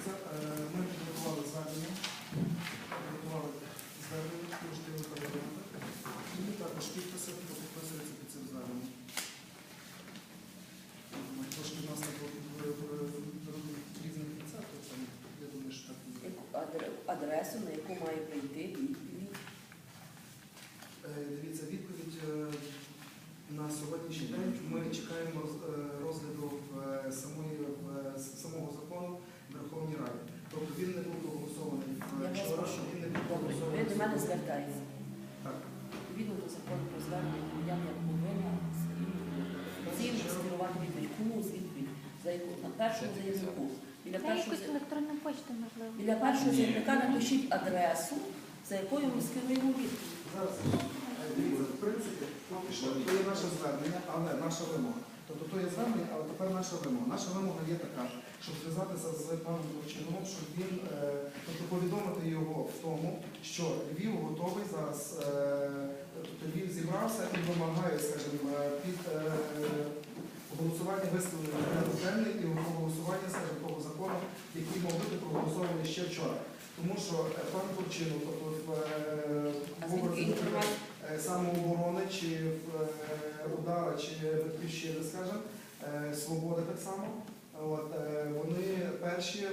Дивіться, е, ми підготували звернення. Підготували звернення, його переглянути. Також підписи, хто підписується під цим зверненням. Ну, Трошки в нас так от, в в- в різних кінцях, то це, я думаю, що так і є. Яку адре- адресу, на яку має прийти відповідь. Е, Дивіться, відповідь е, на сьогоднішній день ми чекаємо е, розгляду в е, самої в е, с- самого закону в Верховній Раді. Тобто він не був проголосований Я в вас вчора, прошу. він не був Добре, ви проголосований. до мене звертаєтеся. Так. Відповідно до закону про звернення громадян я повинна офіційно скерувати відповідь. Кому з відповідь? За першому заявнику. Біля Та першого, якусь електронну почту, можливо. біля першого заявника напишіть адресу, за якою ми скеруємо відповідь. Зараз дивіться, в принципі, поки що то є наше звернення, але наша вимога. Тобто то є звернення, але тепер наша вимога. Наша вимога є така, щоб зв'язатися з паном Турчином, щоб він е, тобто повідомити його в тому, що Львів готовий зараз. е, Тобто Львів зібрався і вимагає, скажімо, е, під е, голосування виставлення порядок денний і голосування, скажімо, того закону, який мав бути проголосований ще вчора. Тому що е, пан Турчинов, тобто в, образі, самооборони, чи в е, удара, чи батьківщини, скажімо, е, свободи так само. От, вони перші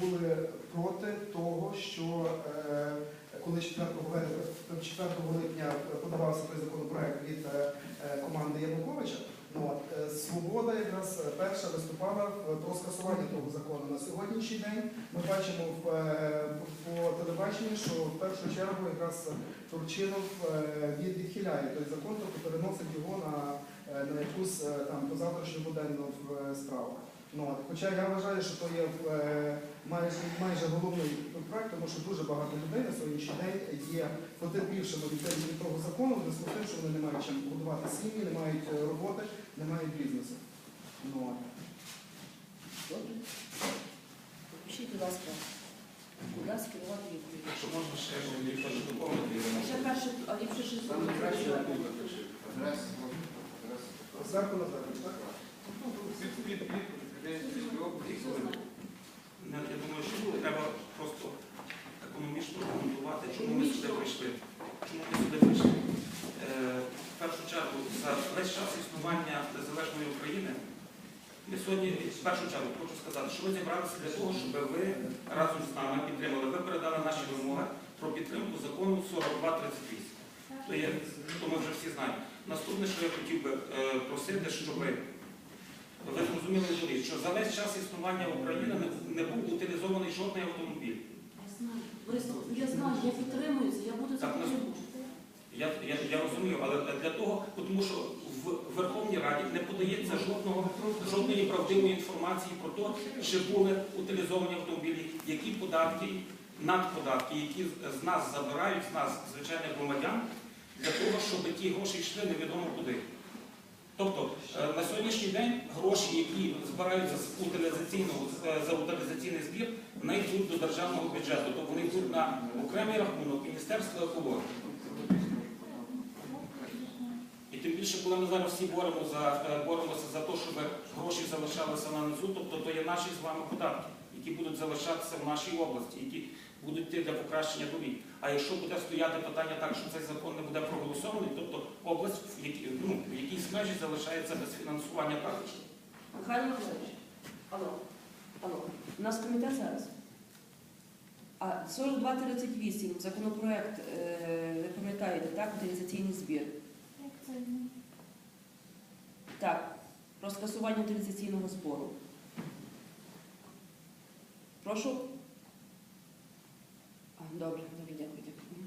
були проти того, що коли 4 вересня, 4 липня подавався той законопроект від команди Януковича, ну, от, е, Свобода якраз е, перша виступала про скасування того закону. На сьогоднішній день ми бачимо в, е, по телебаченні, що в першу чергу якраз Турчинов від- відхиляє той закон, тобто переносить його на, на якусь там по завтрашньому денну справу. Ну. Хоча я вважаю, що то є майже, майже головний проект, тому що дуже багато людей на сьогоднішній день є потерпівшими від, того закону, в зв'язку з тим, що вони не мають чим будувати сім'ї, не мають роботи, не мають бізнесу. Ну. Добре. Пишіть, будь ласка, куди скерувати відповідь. Якщо можна ще більше доповнити, А ще перше, а ліпше ще Там краще тут напиши. Адрес, адрес. Зверху на зверху, так? Від, від, від, від, Я я думаю, що треба просто економічно аргументувати, чому ми сюди прийшли. Чому ми сюди прийшли? Е, В першу чергу, за весь час існування незалежної України, ми сьогодні, в першу чергу, хочу сказати, що ми зібралися для того, щоб ви разом з нами підтримали. Ви передали наші вимоги про підтримку закону 4238. То є, то ми вже всі знаємо. Наступне, що я хотів би е, просити, щоб ви ви зрозуміли доріг, що за весь час існування України не, був утилізований жодний автомобіль. Я знаю. Я знаю, я я буду підтримувати. Я, я, я розумію, але для того, тому що в Верховній Раді не подається жодного, жодної правдивої інформації про те, чи були утилізовані автомобілі, які податки, надподатки, які з- нас забирають, з нас, звичайних громадян, для того, щоб ті гроші йшли невідомо куди. Тобто е, на сьогоднішній день гроші, які збираються з утилізаційного за утилізаційний збір, не йдуть до державного бюджету, тобто вони йдуть на окремий рахунок Міністерства екології. Більше, коли ми зараз всі боремо за, е, боремося за те, щоб гроші залишалися на низу, тобто то є наші з вами податки, які будуть залишатися в нашій області, які будуть йти для покращення доріг. А якщо буде стояти питання так, що цей закон не буде проголосований, тобто область в, якій- ну, в якійсь межі залишається без фінансування також. Михайло Михайлович, алло, алло, у нас комітет зараз. А 4238, законопроект, е, ви пам'ятаєте, так, утилізаційний збір. Як це? Так, про скасування утилізаційного збору. Прошу. А, добре, добре, дякую, дякую.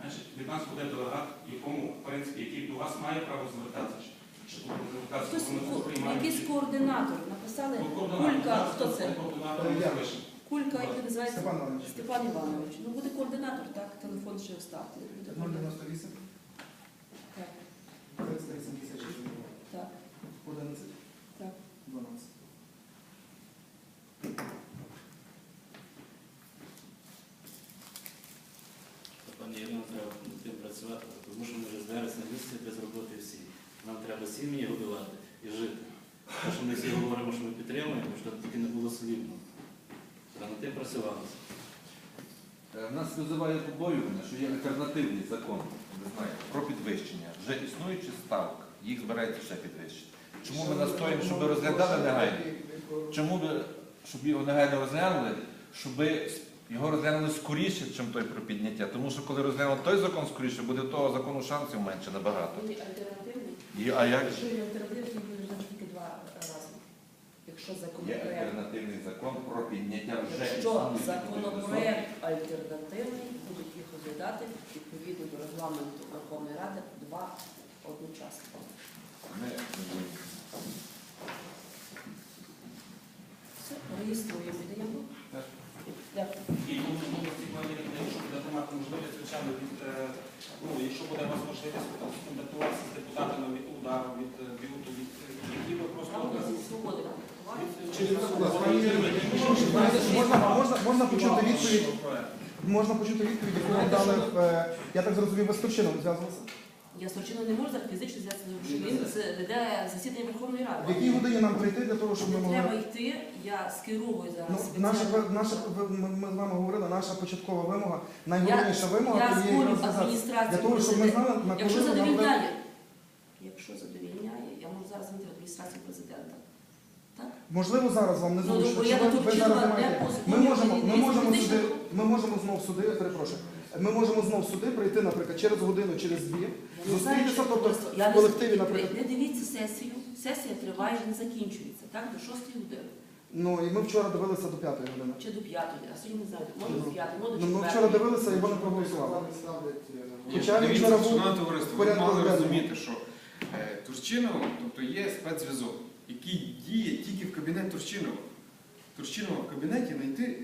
Значить, від нас буде делегат, якому, в принципі, який до вас має право звертатися, щоб делегацію Хтось, приймає. якийсь координатор написали Кулька, хто це? координатор Я. Кулька, як він називається? Степан Іванович. Степан Іванович. Ну буде координатор, так, телефон ще координатор. 098 Так, 386 так, 11 так. 12. Пані Ірина, треба над тим працювати, тому що ми вже з вересня місяця без роботи всі. Нам треба сім'ї годувати і жити. Те, що ми всі говоримо, що ми підтримуємо, що таки не було солідно. Тим працювалося. Е, Нас визиває побоювання, що є альтернативний закон, ви знаєте, про підвищення. Вже існуючі ставки, їх збирається ще підвищити. Чому ми настоїмо, щоб ви розглядали негайно? Чому ви, щоб його негайно розглянули, щоб його розглянули скоріше, ніж той про підняття? Тому що коли розглянуть той закон скоріше, буде того закону шансів менше набагато. Він альтернативний. І, а як? Якщо він альтернативний, то він значить тільки два рази. Якщо Є законопроект, альтернативний закон про підняття вже якщо існуючих законопроект альтернативний, будуть їх розглядати відповідно до регламенту Верховної Ради два одночасно. Ми будемо. Все, реєструємо, віддаємо. Так. Дякую. І тому тому ці плані, якщо будете мати можливість, звичайно, від, е, ну, якщо буде у вас можливість контактуватися з депутатами від удару, від е, бюту, від е, які ви просто Правда, зі свободи. через Пані Ірино, Можна, можна, можна почути відповідь? Можна почути відповідь, яку вам дали в, е, я так зрозумів, ви з Турчином зв'язалися? Я сторчина не можу зараз фізично що він з- веде засідання Верховної Ради. В якій годині нам прийти для того, щоб ми Не могли... треба йти, я скеровую Ну, зараз. наша, спеціально. наша, ви- ми, ми з вами говорили, наша початкова вимога, найголовніша вимога Я це є адміністрацію. Для того, щоб ми знали, на Якщо коли буде... задовільняє, якщо задовільняє, я можу зараз знайти в адміністрацію президента. Так? Можливо, зараз вам не Ну, зручно. бо чи ви, ви зараз не не маєте. Ми можемо, ми можемо сюди, ми можемо знов сюди, перепрошую. Ми можемо знов сюди прийти, наприклад, через годину, через дві. Я не знаю, Зустрітися, що тобто просто- в не- колективі, наприклад. Не дивіться сесію. Сесія триває, не закінчується. Так, до 6 години. Ну і ми вчора дивилися до п'ятої години. Чи до 5, а сьогодні не знаю, може до 5, може до Ну, 4. ми вчора дивилися і вони проголосували. Ні, Хоча він Дивіться, вчора був шановне товариство, ви порядку мали денному. розуміти, що е, Турчинов, тобто є спецзв'язок, який діє тільки в кабінет Турчинова. Турчинова в кабінеті знайти,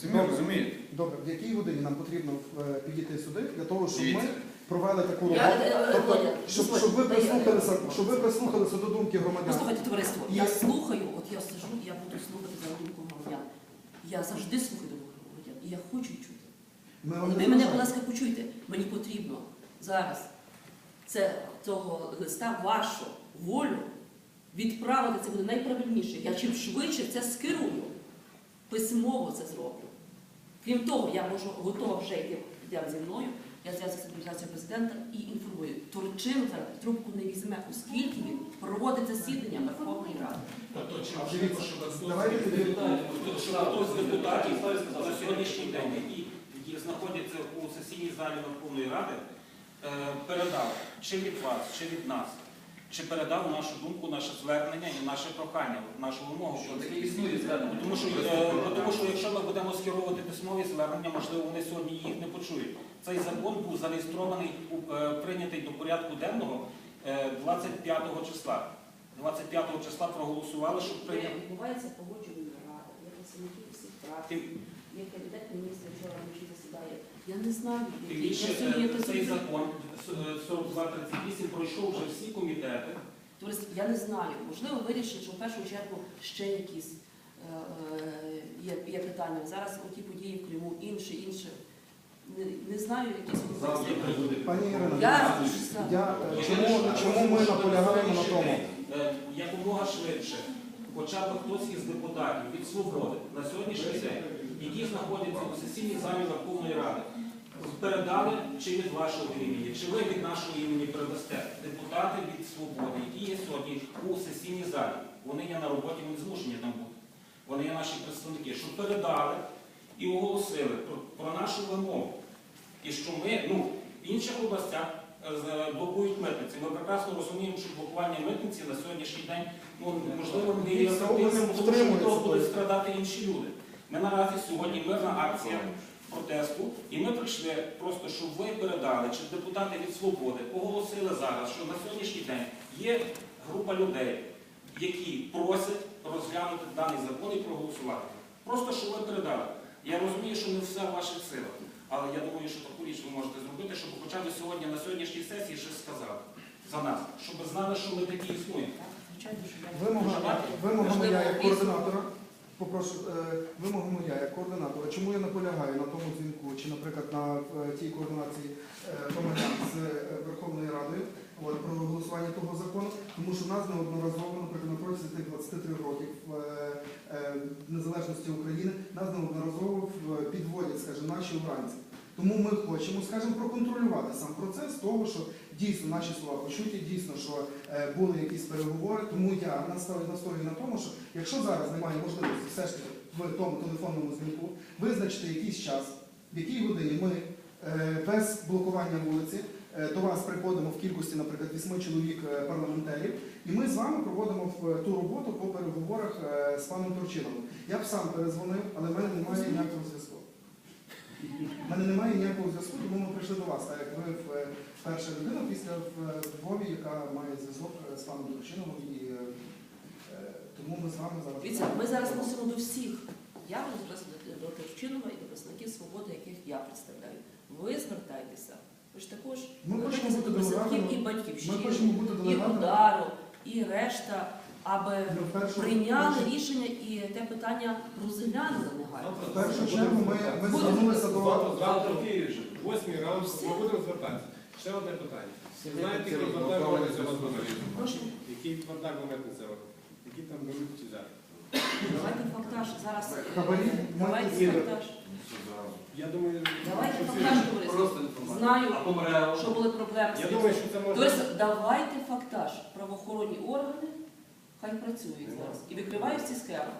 самі розумієте. Добре, в якій годині нам потрібно е, підійти сюди для того, щоб ми Дивіться. провели таку Я- роботу? е, е, Тобто, Володя, щоб, щоб ви я- прислухалися, щоб ви прислухалися до думки громадян. Послухайте, товариство, я Є- слухаю, от я сижу, я буду слухати за думку громадян. Я завжди слухаю думку громадян, і я хочу чути. Ми вам не ви мене, заважаємо. будь ласка, почуйте. Мені потрібно зараз це, цього листа вашу волю відправити. Це буде найправильніше. Я чим швидше це скерую. Письмово це зроблю. Крім того, я можу готова вже йти йдемо зі мною. Я зв'язуюся з адміністрацією президента і інформую. Турчин зараз трубку не візьме, оскільки він проводить засідання Верховної Ради. Тобто, чи можливо, щоб хтось з тоді- депутатів, щоб хтось з депутатів на сьогоднішній день, які, які знаходяться у сесійній залі Верховної Ради, е, передав чи від вас, чи від нас, чи передав нашу думку, наше звернення і наше прохання, нашу вимогу. Що таке існує звернення? Тому що, е, тому що якщо ми будемо скеровувати письмові звернення, можливо, вони сьогодні їх не почують. Цей закон був зареєстрований, е, прийнятий до порядку денного е, 25 числа. 25 числа проголосували, щоб прийняти. Відбувається погоджувальна рада, є представники всіх фракцій, є кабінет міністрів, вчора вночі засідає. Я не знаю, Тим які більше я сьогодні е, це цей закон е, 4238 пройшов вже всі комітети. Товариство, я не знаю. Можливо, вирішить, що в першу чергу ще якісь е, е, є, є питання. Зараз оті події в Криму, інше, інше. Не, не знаю, якісь Завтра. Пані Ірино, Я, я, чому, чому ми наполягаємо на тому? Е, Якомога швидше, хоча б хтось із депутатів від свободи на сьогоднішній день, які знаходяться у сесійній залі Верховної Ради, передали чи від вашого імені, чи ви від нашого імені передасте депутати від свободи, які є сьогодні у сесійній залі. Вони є на роботі, вони змушені там бути. Вони є наші представники, щоб передали і оголосили про, про нашу вимогу. І що ми, ну, в інших областях е, блокують митниці. Ми прекрасно розуміємо, що блокування митниці на сьогоднішній день ну, можливо не є ефективним, тому що будуть страдати інші люди. Ми наразі сьогодні мирна акція протесту, і ми прийшли просто, щоб ви передали, чи депутати від свободи оголосили зараз, що на сьогоднішній день є група людей, які просять розглянути даний закон і проголосувати. Просто щоб ви передали. Я розумію, що не все в ваших силах, але я думаю, що таку річ ви можете зробити, щоб хоча б сьогодні на сьогоднішній сесії щось сказали за нас, щоб знали, що ми такі існуємо. звичайно, що я Вимога, вимога моя як координатора. Попрошу, е, вимога моя як координатора. Чому я наполягаю на тому дзвінку, чи, наприклад, на е, тій координації е, громадян з Верховною Радою, от, про голосування того закону, тому що нас неодноразово, наприклад, на протязі тих 23 років незалежності України, нас неодноразово підводять, скажімо, наші обранці. Тому ми хочемо, скажімо, проконтролювати сам процес того, що дійсно наші слова почуті, дійсно, що е, були якісь переговори. Тому я наставлю настоюю на тому, що якщо зараз немає можливості все ж таки в тому телефонному дзвінку визначити якийсь час, в якій годині ми е, без блокування вулиці е, до вас приходимо в кількості, наприклад, вісьми чоловік парламентарів, і ми з вами проводимо в- ту роботу по переговорах з паном Турчиновим. Я б сам перезвонив, але в мене немає ніякого зв'язку. У мене немає ніякого зв'язку, тому ми прийшли до вас, так як ви е, перша людина після в е, Львові, яка має зв'язок е, з паном Турчиновим, і е, тому ми з вами зараз. Дивіться, ми зараз мусимо до всіх. Я буду звертатися до, до Турчинова і до представників свободи, яких я представляю. Ви звертайтеся. Ви ж також Ми хочемо бути до представників і батьківщини, Ми хочемо бути і делегатами. удару, і решта, аби в першу- прийняли рішення і те питання розглянули негайно. В першу чергу ми, ми звернулися до Завтра, завтра в Києві 8 ранку, ми будемо звертатися. Ще одне питання. Знаєте, який бардак робиться у вас Прошу, Який бардак ви митниця робить? Які там беруть ці взяти? давайте фактаж. Зараз е, Хабарі? давайте фактаж. Я думаю, Давайте фактаж. Просто інформація. Знаю, що були проблеми. з я цим. думаю, що це можна. Тобто давайте фактаж. Правоохоронні органи хай працюють зараз і викривають всі схеми.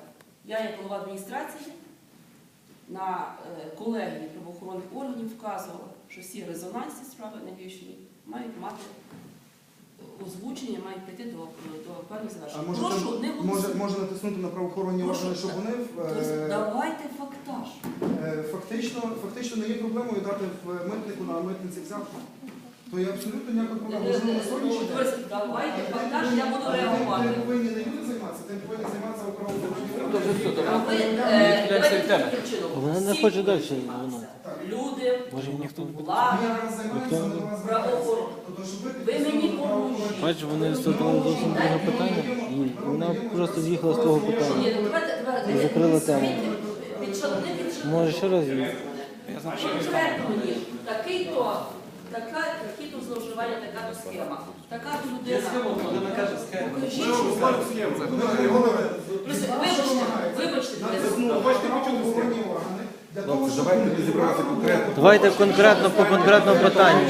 Я, як голова адміністрації, на е, колегії правоохоронних органів вказувала, що всі резонансні справи Львівщині мають мати озвучення, мають прийти до, до певних А може, Прошу, там- не може, може натиснути на правоохоронні органи, щоб вони Тобто е, давайте фактаж. е, фактично, фактично не є проблемою дати в митнику на митниці взятку. То є абсолютно ніякої проблеми. Можливо, на сьогоднішній день. Давайте фактаж, я буду реагувати. Тим повинні не люди займатися, тим повинні займатися правоохоронні А органи. ви е, давайте таким чином. Вона не Всі хоче далі займатися. Люди, Може ніхто не влада, звертаємося. Тобто, щоб ви Ви мені поможіть. Бач, вони задали зовсім друге питання, і вона просто з'їхала з того питання. Ні, ну давайте, давайте. І закрила тему. Відчални. Може ще раз її? Конкретно мені. Такий-то, така, такі-то зловживання, така то схема. Така то людина. ми кажемо схема. Покажіть, що. Вибачте, вибачте, Натиснути Хочете почути для того, щоб давайте ми конкретно. Давайте конкретно по конкретному питанню.